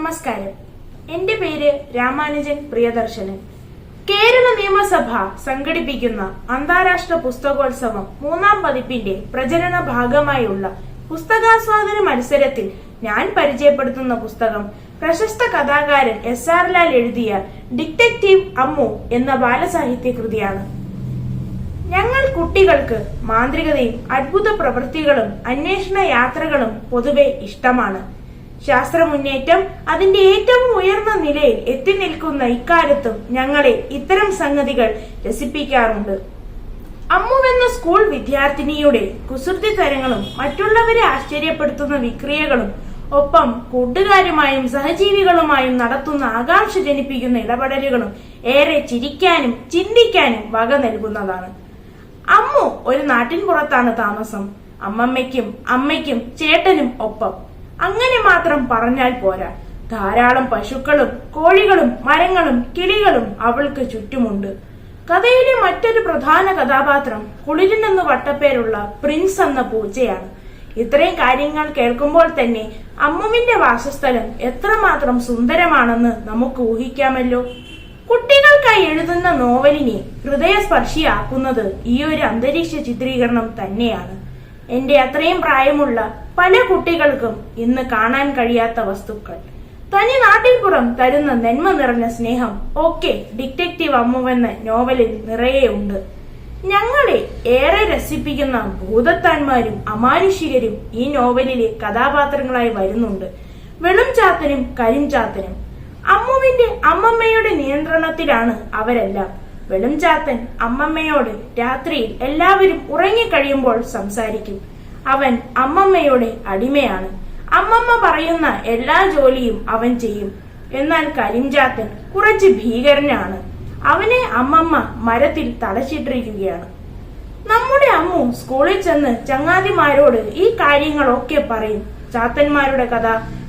നമസ്കാരം. എന്റെ പേര് രാമാനുജൻ പ്രിയദർശനൻ. കേരള നിയമസഭ സംഘടിപ്പിക്കുന്ന അന്താരാഷ്ട്ര പുസ്തകോത്സവം മൂന്നാം പതിപ്പിന്റെ പ്രചരണ ഭാഗമായുള്ള പുസ്തകാസ്വാദന മത്സരത്തിൽ ഞാൻ പരിചയപ്പെടുത്തുന്ന പുസ്തകം പ്രശസ്ത കഥാകാരൻ എസ് ആർ ലാൽ എഴുതിയ ഡിറ്റക്റ്റീവ് അമ്മു എന്ന ബാലസാഹിത്യ കൃതിയാണ്. ഞങ്ങൾ കുട്ടികൾക്ക് മാന്ത്രികതയും അത്ഭുത പ്രവൃത്തികളും അന്വേഷണ യാത്രകളും പൊതുവെ ഇഷ്ടമാണ്. ശാസ്ത്ര മുന്നേറ്റം അതിന്റെ ഏറ്റവും ഉയർന്ന നിലയിൽ എത്തി നിൽക്കുന്ന ഇക്കാലത്തും ഞങ്ങളെ ഇത്തരം സംഗതികൾ രസിപ്പിക്കാറുണ്ട്. അമ്മുവെന്ന സ്കൂൾ വിദ്യാർത്ഥിനിയുടെ കുസൃതി തരങ്ങളും മറ്റുള്ളവരെ ആശ്ചര്യപ്പെടുത്തുന്ന വിക്രിയകളും ഒപ്പം കൂട്ടുകാരുമായും സഹജീവികളുമായും നടത്തുന്ന ആകാംക്ഷ ജനിപ്പിക്കുന്ന ഇടപെടലുകളും ഏറെ ചിരിക്കാനും ചിന്തിക്കാനും വക നൽകുന്നതാണ്. അമ്മു ഒരു നാട്ടിൻ പുറത്താണ് താമസം. അമ്മമ്മയ്ക്കും അമ്മയ്ക്കും ചേട്ടനും ഒപ്പം. അങ്ങനെ മാത്രം പറഞ്ഞാൽ പോരാ. ധാരാളം പശുക്കളും കോഴികളും മരങ്ങളും കിളികളും അവൾക്ക് ചുറ്റുമുണ്ട്. കഥയിലെ മറ്റൊരു പ്രധാന കഥാപാത്രം കുളിരിനെന്ന് വട്ടപ്പേരുള്ള പ്രിൻസ് എന്ന പൂച്ചയാണ്. ഇത്രയും കാര്യങ്ങൾ കേൾക്കുമ്പോൾ തന്നെ അമ്മുവിന്റെ വാസസ്ഥലം എത്രമാത്രം സുന്ദരമാണെന്ന് നമുക്ക് ഊഹിക്കാമല്ലോ. കുട്ടികൾക്കായി എഴുതുന്ന നോവലിനെ ഹൃദയസ്പർശിയാക്കുന്നത് ഈ ഒരു അന്തരീക്ഷ ചിത്രീകരണം തന്നെയാണ്. എന്റെ അത്രയും പ്രായമുള്ള പല കുട്ടികൾക്കും ഇന്ന് കാണാൻ കഴിയാത്ത വസ്തുക്കൾ. തനി നാട്ടിൻപുറം തരുന്ന നന്മ നിറഞ്ഞ സ്നേഹം ഒക്കെ ഡിറ്റക്റ്റീവ് അമ്മുവെന്ന നോവലിൽ നിറയെ ഉണ്ട്. ഞങ്ങളെ ഏറെ രസിപ്പിക്കുന്ന ഭൂതത്താന്മാരും അമാനുഷികരും ഈ നോവലിലെ കഥാപാത്രങ്ങളായി വരുന്നുണ്ട്. വെളും ചാത്തനും കരിഞ്ചാത്തനും. അമ്മുവിന്റെ അമ്മമ്മയുടെ നിയന്ത്രണത്തിലാണ് അവരെല്ലാം. വെളും ചാത്തൻ അമ്മമ്മയോട് രാത്രിയിൽ എല്ലാവരും ഉറങ്ങിക്കഴിയുമ്പോൾ സംസാരിക്കും. അവൻ അമ്മമ്മയുടെ അടിമയാണ്. അമ്മമ്മ പറയുന്ന എല്ലാ ജോലിയും അവൻ ചെയ്യും. എന്നാൽ കരിഞ്ചാത്തൻ കുറച്ച് ഭീകരനാണ്. അവനെ അമ്മമ്മ മരത്തിൽ തളച്ചിട്ടിരിക്കുകയാണ് നമ്മുടെ അമ്മു സ്കൂളിൽ ചെന്ന് ചങ്ങാതിമാരോട് ഈ കാര്യങ്ങളൊക്കെ പറയും. ചാത്തന്മാരുടെ കഥ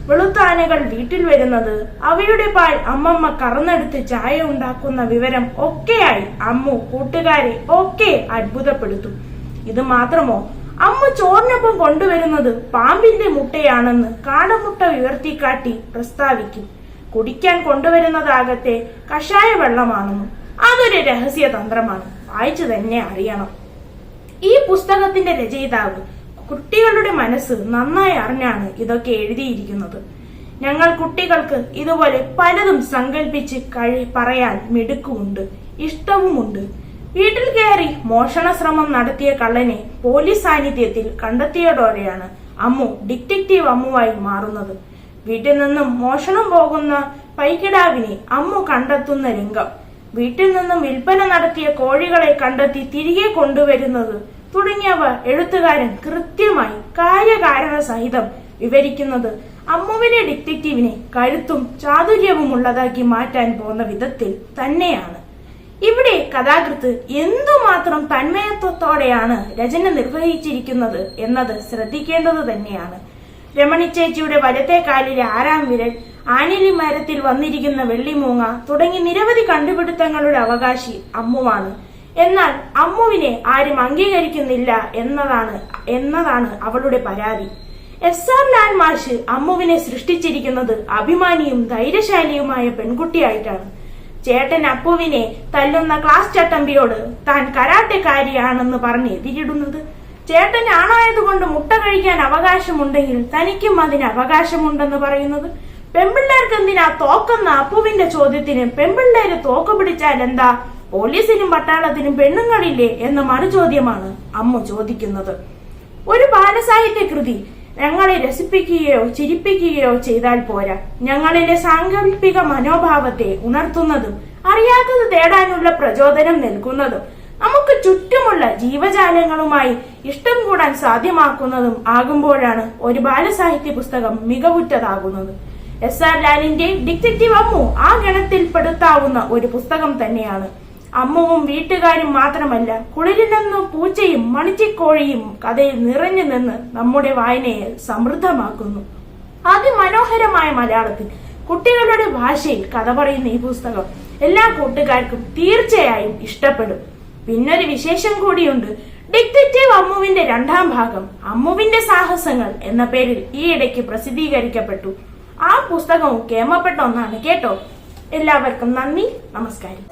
വെളുത്താനകൾ വീട്ടിൽ വരുന്നത് അവയുടെ പാൽ അമ്മമ്മ കറന്നെടുത്ത് ചായ ഉണ്ടാക്കുന്ന വിവരം ഒക്കെയായി അമ്മു കൂട്ടുകാരെ ഒക്കെ അത്ഭുതപ്പെടുത്തും. ഇത് മാത്രമോ? അമ്മ ചോറിനൊപ്പം കൊണ്ടുവരുന്നത് പാമ്പിന്റെ മുട്ടയാണെന്ന് കാടമുട്ട ഉയർത്തിക്കാട്ടി പ്രസ്താവിക്കും. കുടിക്കാൻ കൊണ്ടുവരുന്നതാകട്ടെ കഷായ വെള്ളമാണെന്നും അതൊരു രഹസ്യ തന്ത്രമാണ് വായിച്ചു തന്നെ അറിയണം. ഈ പുസ്തകത്തിന്റെ രചയിതാവ് കുട്ടികളുടെ മനസ്സ് നന്നായി അറിഞ്ഞാണ് ഇതൊക്കെ എഴുതിയിരിക്കുന്നത്. ഞങ്ങൾ കുട്ടികൾക്ക് ഇതുപോലെ പലതും സങ്കല്പിച്ച് കഴി പറയാൻ മിടുക്കുമുണ്ട് ഇഷ്ടവുമുണ്ട്. വീട്ടിൽ കയറി മോഷണ ശ്രമം നടത്തിയ കള്ളനെ പോലീസ് സാന്നിധ്യത്തിൽ കണ്ടെത്തിയതോടെയാണ് അമ്മു ഡിറ്റക്റ്റീവ് അമ്മുവായി മാറുന്നത്. വീട്ടിൽ നിന്നും മോഷണം പോകുന്ന പൈക്കിടാവിനെ അമ്മു കണ്ടെത്തുന്ന രംഗം. വീട്ടിൽ നിന്നും വിൽപ്പന നടത്തിയ കോഴികളെ കണ്ടെത്തി തിരികെ കൊണ്ടുവരുന്നത് തുടങ്ങിയവ എഴുത്തുകാരൻ കൃത്യമായി കാര്യകാരണ സഹിതം വിവരിക്കുന്നത് അമ്മുവിനെ ഡിറ്റക്റ്റീവിനെ കഴുത്തും ചാതുര്യവും ഉള്ളതാക്കി മാറ്റാൻ പോകുന്ന വിധത്തിൽ തന്നെയാണ്. ഇവിടെ കഥാകൃത്ത് എന്തുമാത്രം തന്മയത്വത്തോടെയാണ് രചന നിർവഹിച്ചിരിക്കുന്നത് എന്നത് ശ്രദ്ധിക്കേണ്ടത് തന്നെയാണ്. രമണിച്ചേച്ചിയുടെ വലത്തെ കാലിലെ ആറാം വിരൽ ആനിലി മരത്തിൽ വന്നിരിക്കുന്ന വെള്ളിമൂങ്ങ തുടങ്ങി നിരവധി കണ്ടുപിടുത്തങ്ങളുടെ അവകാശി അമ്മുവാണ്. എന്നാൽ അമ്മുവിനെ ആരും അംഗീകരിക്കുന്നില്ല എന്നതാണ് എന്നതാണ് അവളുടെ പരാതി. എസ് ആർ ലാൽ മാഷ് അമ്മുവിനെ സൃഷ്ടിച്ചിരിക്കുന്നത് അഭിമാനിയും ധൈര്യശാലിയുമായ പെൺകുട്ടിയായിട്ടാണ്. ചേട്ടൻ അപ്പുവിനെ തല്ലുന്ന ക്ലാസ് ചട്ടമ്പിയോട് താൻ കരാട്ടക്കാരിയാണെന്ന് പറഞ്ഞ് എതിരിടുന്നത്. ചേട്ടൻ ആണായതുകൊണ്ട് മുട്ട കഴിക്കാൻ അവകാശമുണ്ടെങ്കിൽ തനിക്കും അതിന് അവകാശമുണ്ടെന്ന് പറയുന്നത്. പെൺപിള്ളേർക്ക് എന്തിനാ തോക്കെന്ന അപ്പുവിന്റെ ചോദ്യത്തിന് പെൺപിള്ളേര് തോക്ക് പിടിച്ചാൽ എന്താ പോലീസിനും പട്ടാളത്തിനും പെണ്ണുങ്ങളില്ലേ എന്ന മറുചോദ്യമാണ് അമ്മ ചോദിക്കുന്നത്. ഒരു ബാലസാഹിത്യ കൃതി ഞങ്ങളെ രസിപ്പിക്കുകയോ ചിരിപ്പിക്കുകയോ ചെയ്താൽ പോരാ. ഞങ്ങളിലെ സാങ്കല്പിക മനോഭാവത്തെ ഉണർത്തുന്നതും അറിയാത്തത് തേടാനുള്ള പ്രചോദനം നൽകുന്നതും നമുക്ക് ചുറ്റുമുള്ള ജീവജാലങ്ങളുമായി ഇഷ്ടം കൂടാൻ സാധ്യമാക്കുന്നതും ആകുമ്പോഴാണ് ഒരു ബാലസാഹിത്യ പുസ്തകം മികവുറ്റതാകുന്നത്. എസ് ആർ ലാലിന്റെ ഡിറ്റക്റ്റീവ് അമ്മു ആ ഗണത്തിൽപ്പെടുത്താവുന്ന ഒരു പുസ്തകം തന്നെയാണ്. അമ്മുവും വീട്ടുകാരും മാത്രമല്ല കുളിരിൽ നിന്നും പൂച്ചയും മണിച്ചിക്കോഴിയും കഥയിൽ നിറഞ്ഞു നിന്ന് നമ്മുടെ വായനയെ സമൃദ്ധമാക്കുന്നു. അതിമനോഹരമായ മലയാളത്തിൽ കുട്ടികളുടെ ഭാഷയിൽ കഥ പറയുന്ന ഈ പുസ്തകം എല്ലാ കൂട്ടുകാർക്കും തീർച്ചയായും ഇഷ്ടപ്പെടും. പിന്നൊരു വിശേഷം കൂടിയുണ്ട്. ഡിറ്റക്റ്റീവ് അമ്മുവിന്റെ രണ്ടാം ഭാഗം അമ്മുവിന്റെ സാഹസങ്ങൾ എന്ന പേരിൽ ഈയിടയ്ക്ക് പ്രസിദ്ധീകരിക്കപ്പെട്ടു. ആ പുസ്തകവും കേമപ്പെട്ട ഒന്നാണ് കേട്ടോ. എല്ലാവർക്കും നന്ദി നമസ്കാരം